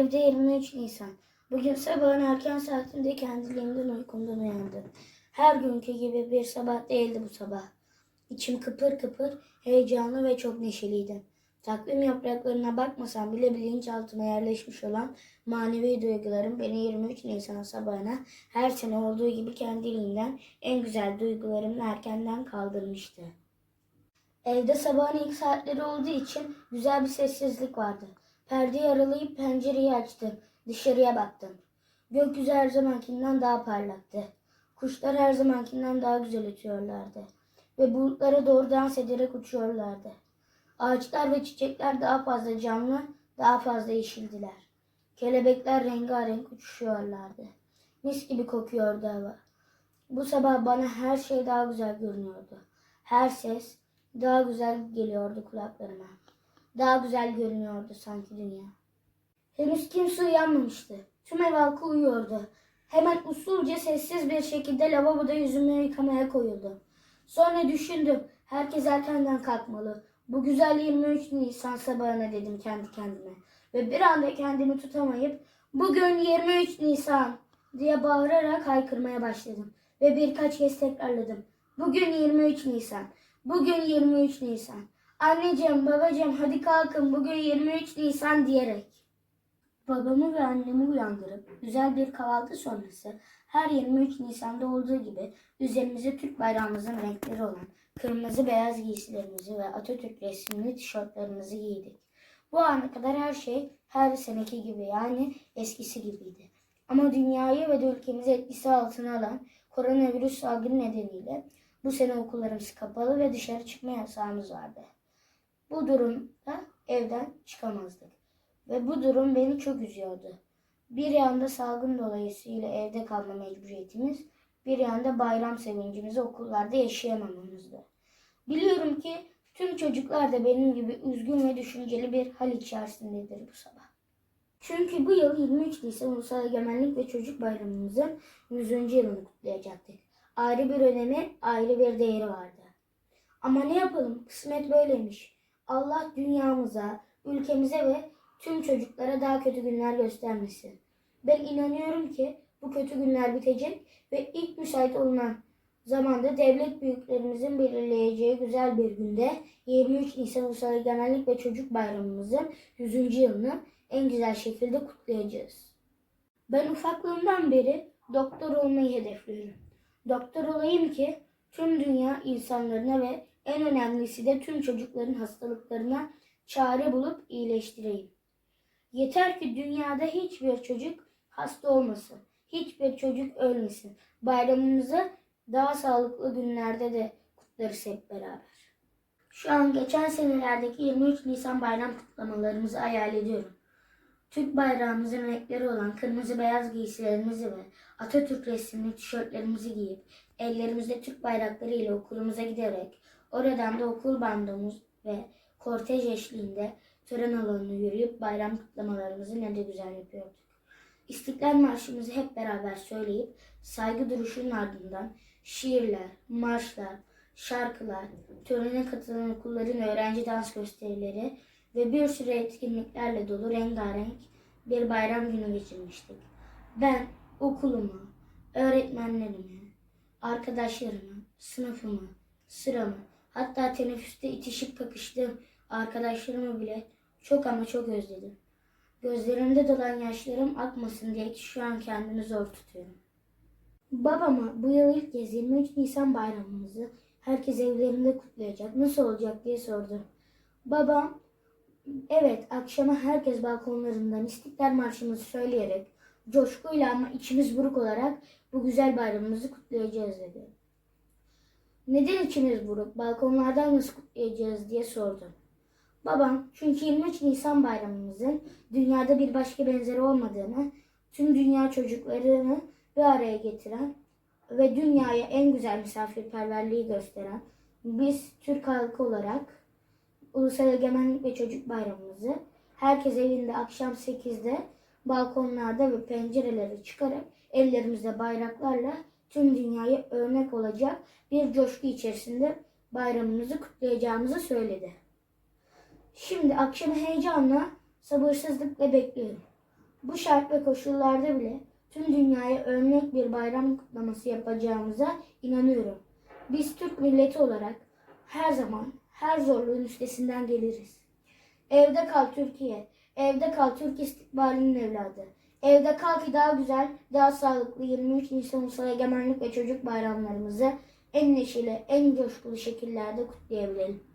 Evde 23 Nisan. Bugün sabahın erken saatinde kendiliğimden uykumdan uyandım. Her günkü gibi bir sabah değildi bu sabah. İçim kıpır kıpır, heyecanlı ve çok neşeliydim. Takvim yapraklarına bakmasam bile bilinçaltıma yerleşmiş olan manevi duygularım beni 23 Nisan sabahına her sene olduğu gibi kendiliğinden en güzel duygularımla erkenden kaldırmıştı. Evde sabahın ilk saatleri olduğu için güzel bir sessizlik vardı. Perdeyi aralayıp pencereyi açtım. Dışarıya baktım. Gökyüzü her zamankinden daha parlaktı. Kuşlar her zamankinden daha güzel ötüyorlardı. Ve bulutlara doğru dans ederek uçuyorlardı. Ağaçlar ve çiçekler daha fazla canlı, daha fazla yeşildiler. Kelebekler rengarenk uçuşuyorlardı. Mis gibi kokuyordu hava. Bu sabah bana her şey daha güzel görünüyordu. Her ses daha güzel geliyordu kulaklarıma. Daha güzel görünüyordu sanki dünya. Henüz kimse uyanmamıştı. Tüm ev halkı uyuyordu. Hemen usulca sessiz bir şekilde lavaboda yüzümü yıkamaya koyuldu. Sonra düşündüm. Herkes erkenden kalkmalı. Bu güzel 23 Nisan sabahına dedim kendi kendime. Ve bir anda kendimi tutamayıp bugün 23 Nisan diye bağırarak haykırmaya başladım. Ve birkaç kez tekrarladım. Bugün 23 Nisan. Bugün 23 Nisan. Anneciğim, babacığım hadi kalkın bugün 23 Nisan diyerek. Babamı ve annemi uyandırıp güzel bir kahvaltı sonrası her 23 Nisan'da olduğu gibi üzerimize Türk bayrağımızın renkleri olan kırmızı beyaz giysilerimizi ve Atatürk resimli tişörtlerimizi giydik. Bu ana kadar her şey her seneki gibi yani eskisi gibiydi. Ama dünyayı ve de ülkemizi etkisi altına alan koronavirüs salgını nedeniyle bu sene okullarımız kapalı ve dışarı çıkma yasağımız vardı. Bu durumda evden çıkamazdık. Ve bu durum beni çok üzüyordu. Bir yanda salgın dolayısıyla evde kalma mecburiyetimiz, bir yanda bayram sevincimizi okullarda yaşayamamamızdı. Biliyorum ki tüm çocuklar da benim gibi üzgün ve düşünceli bir hal içerisindedir bu sabah. Çünkü bu yıl 23 Nisan Ulusal Egemenlik ve Çocuk Bayramımızın 100. yılını kutlayacaktık. Ayrı bir önemi, ayrı bir değeri vardı. Ama ne yapalım, kısmet böyleymiş. Allah dünyamıza, ülkemize ve tüm çocuklara daha kötü günler göstermesin. Ben inanıyorum ki bu kötü günler bitecek ve ilk müsait olunan zamanda devlet büyüklerimizin belirleyeceği güzel bir günde 23 Nisan Ulusal Egemenlik ve Çocuk Bayramımızın 100. yılını en güzel şekilde kutlayacağız. Ben ufaklığımdan beri doktor olmayı hedefliyorum. Doktor olayım ki tüm dünya insanlarına ve en önemlisi de tüm çocukların hastalıklarına çare bulup iyileştireyim. Yeter ki dünyada hiçbir çocuk hasta olmasın. Hiçbir çocuk ölmesin. Bayramımızı daha sağlıklı günlerde de kutlarız hep beraber. Şu an geçen senelerdeki 23 Nisan bayram kutlamalarımızı hayal ediyorum. Türk bayrağımızın renkleri olan kırmızı beyaz giysilerimizi ve Atatürk resimli tişörtlerimizi giyip ellerimizde Türk bayrakları ile okulumuza giderek oradan da okul bandomuz ve kortej eşliğinde tören alanına yürüyüp bayram kutlamalarımızı ne de güzel yapıyorduk. İstiklal Marşımızı hep beraber söyleyip saygı duruşunun ardından şiirler, marşlar, şarkılar, törene katılan okulların öğrenci dans gösterileri ve bir sürü etkinliklerle dolu rengarenk bir bayram günü geçirmiştik. Ben okulumu, öğretmenlerimi, arkadaşlarımı, sınıfımı, sıramı, hatta teneffüste itişip kakıştığım arkadaşlarımı bile çok ama çok özledim. Gözlerimde dolan yaşlarım akmasın diye şu an kendimi zor tutuyorum. Babama bu yıl ilk kez 23 Nisan bayramımızı herkes evlerinde kutlayacak. Nasıl olacak diye sordum. Babam evet akşama herkes balkonlarından İstiklal Marşımızı söyleyerek coşkuyla ama içimiz buruk olarak bu güzel bayramımızı kutlayacağız dedi. Neden içimiz buruk? Balkonlardan nasıl kutlayacağız diye sordum. Babam çünkü 23 Nisan bayramımızın dünyada bir başka benzeri olmadığını, tüm dünya çocuklarını bir araya getiren ve dünyaya en güzel misafirperverliği gösteren biz Türk halkı olarak Ulusal Egemenlik ve Çocuk Bayramımızı herkes evinde akşam 8'de balkonlarda ve pencereleri çıkarak ellerimizde bayraklarla tüm dünyaya örnek olacak bir coşku içerisinde bayramımızı kutlayacağımızı söyledi. Şimdi akşamı heyecanla, sabırsızlıkla bekliyorum. Bu şart ve koşullarda bile tüm dünyaya örnek bir bayram kutlaması yapacağımıza inanıyorum. Biz Türk milleti olarak her zaman her zorluğun üstesinden geliriz. Evde kal Türkiye, evde kal Türk istikbalinin evladı. Evde kal ki daha güzel, daha sağlıklı 23 Nisan Ulusal Egemenlik ve Çocuk Bayramlarımızı en neşeli, en coşkulu şekillerde kutlayabilelim.